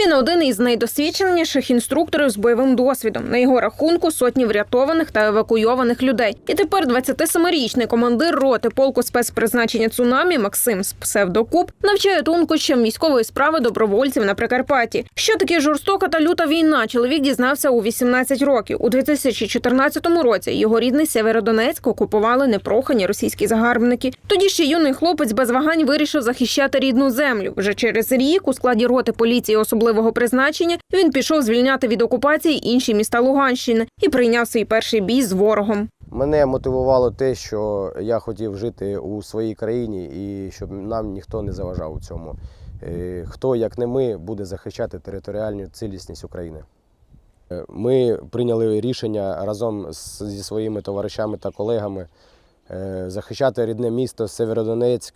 Він один із найдосвідченіших інструкторів з бойовим досвідом. На його рахунку сотні врятованих та евакуйованих людей. І тепер 27-річний командир роти полку спецпризначення цунамі Максим з псевдокуб навчає тонкощам військової справи добровольців на Прикарпатті. Що таке жорстока та люта війна? Чоловік дізнався у 18 років. У 2014 році його рідний Северодонецьк окупували непрохані російські загарбники. Тоді ще юний хлопець без вагань вирішив захищати рідну землю. Вже через рік у складі роти поліції особливого призначення він пішов звільняти від окупації інші міста Луганщини і прийняв свій перший бій з ворогом. Мене мотивувало те, що я хотів жити у своїй країні і щоб нам ніхто не заважав у цьому. Е, Хто, як не ми, буде захищати територіальну цілісність України. Е, Ми прийняли рішення разом зі своїми товаришами та колегами е, захищати рідне місто Северодонецьк.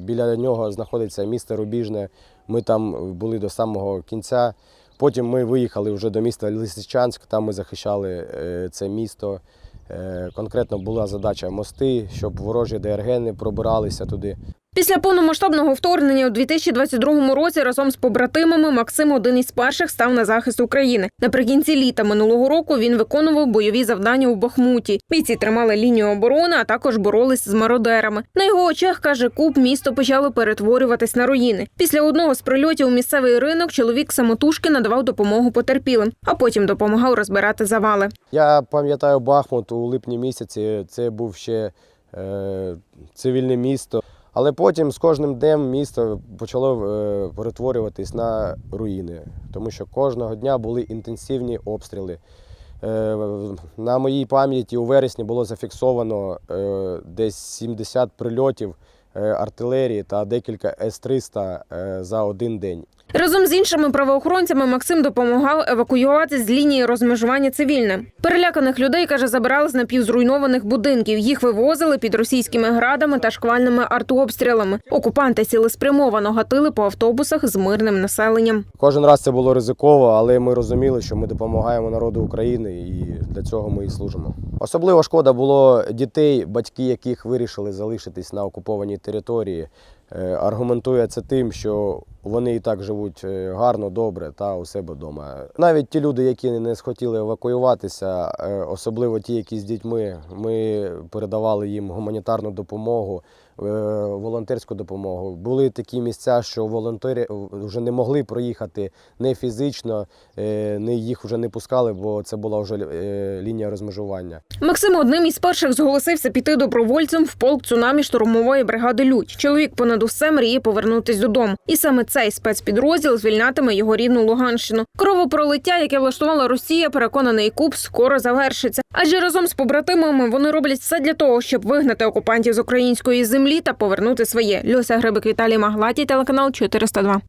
Біля нього знаходиться місто Рубіжне. Ми там були до самого кінця. Потім ми виїхали вже до міста Лисичанськ, там ми захищали е, це місто. Е, Конкретно була задача мости, щоб ворожі ДРГ не пробиралися туди. Після повномасштабного вторгнення у 2022 році разом з побратимами Максим один із перших став на захист України. Наприкінці літа минулого року він виконував бойові завдання у Бахмуті. Бійці тримали лінію оборони, а також боролись з мародерами. На його очах каже Куб, місто почало перетворюватись на руїни. Після одного з прильотів у місцевий ринок чоловік самотужки надавав допомогу потерпілим, а потім допомагав розбирати завали. Я пам'ятаю Бахмут у липні місяці. Це був ще е, цивільне місто. Але потім з кожним днем місто почало е, перетворюватись на руїни, тому що кожного дня були інтенсивні обстріли. Е, на моїй пам'яті у вересні було зафіксовано е, десь 70 прильотів артилерії та декілька С-300 е, за один день. Разом з іншими правоохоронцями Максим допомагав евакуювати з лінії розмежування цивільне. Переляканих людей каже, забирали з напівзруйнованих будинків. Їх вивозили під російськими градами та шквальними артообстрілами. Окупанти цілеспрямовано гатили по автобусах з мирним населенням. Кожен раз це було ризиково, але ми розуміли, що ми допомагаємо народу України і для цього ми і служимо. Особливо шкода було дітей, батьки яких вирішили залишитись на окупованій території. Е, Аргументує це тим, що вони і так живуть е, гарно, добре та у себе вдома. Навіть ті люди, які не схотіли евакуюватися, е, особливо ті, які з дітьми, ми передавали їм гуманітарну допомогу, е, волонтерську допомогу. Були такі місця, що волонтери вже не могли проїхати не фізично, не їх вже не пускали, бо це була вже лінія розмежування. Максим одним із перших зголосився піти добровольцем в полк цунамі штурмової бригади Людь. Чоловік понад усе мріє повернутись додому. І саме цей спецпідрозділ звільнятиме його рідну Луганщину. Кровопролиття, яке влаштувала Росія, переконаний Куб, скоро завершиться. Адже разом з побратимами вони роблять все для того, щоб вигнати окупантів з української землі та повернути своє. Люся Грибик Віталій Маглаті, телеканал 402.